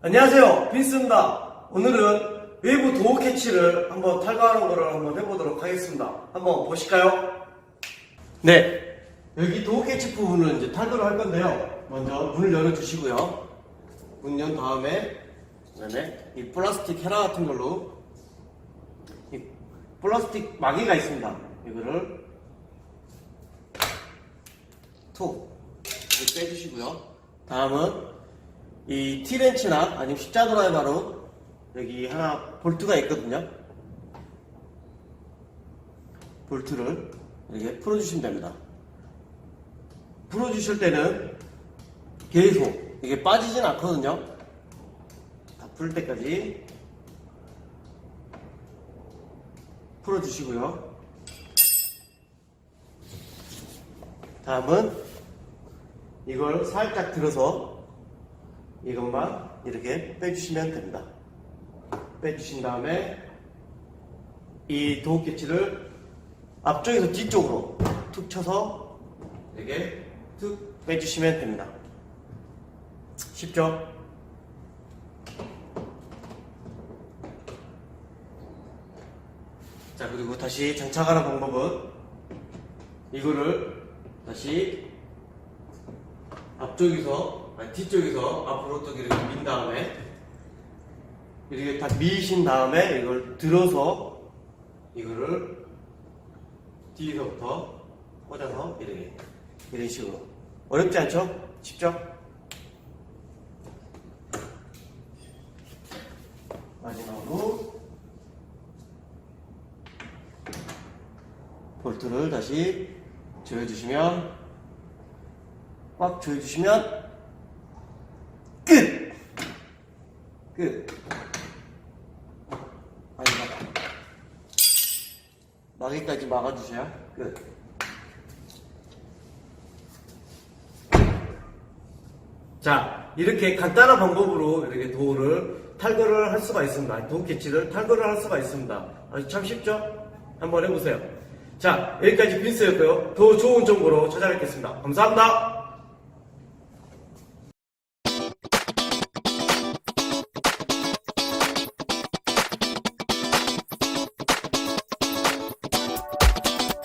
안녕하세요. 빈스입니다. 오늘은 외부 도어 캐치를 한번 탈거하는 거를 한번 해보도록 하겠습니다. 한번 보실까요? 네. 여기 도어 캐치 부분을 이제 탈거를 할 건데요. 먼저 문을 열어 주시고요. 문 연 다음에 그다음에 이 플라스틱 헤라 같은 걸로 이 플라스틱 마개가 있습니다. 이거를 톡 이렇게 빼주시고요. 다음은 이 T렌치나 아니면 십자 드라이버로 여기 하나 볼트가 있거든요. 볼트를 이렇게 풀어주시면 됩니다. 풀어주실 때는 계속 이게 빠지진 않거든요. 다 풀 때까지 풀어주시고요. 다음은 이걸 살짝 들어서 이것만 이렇게 빼주시면 됩니다. 빼주신 다음에 이 도우캐치를 앞쪽에서 뒤쪽으로 툭 쳐서 이렇게 툭 빼주시면 됩니다. 쉽죠? 자 그리고 다시 장착하는 방법은 이거를 다시 앞쪽에서 뒤쪽에서 앞으로 또 이렇게 민 다음에 이렇게 다 미신 다음에 이걸 들어서 이거를 뒤에서부터 꽂아서 이렇게 이런 식으로 어렵지 않죠? 쉽죠? 마지막으로 볼트를 다시 조여주시면 꽉 조여주시면 끝! 끝. 아니다. 마개까지 막아주셔야 끝. 자, 이렇게 간단한 방법으로 이렇게 도어를 탈거를 할 수가 있습니다. 도어 캐치를 탈거를 할 수가 있습니다. 아주 참 쉽죠? 한번 해보세요. 자, 여기까지 빈스였고요. 더 좋은 정보로 찾아뵙겠습니다. 감사합니다.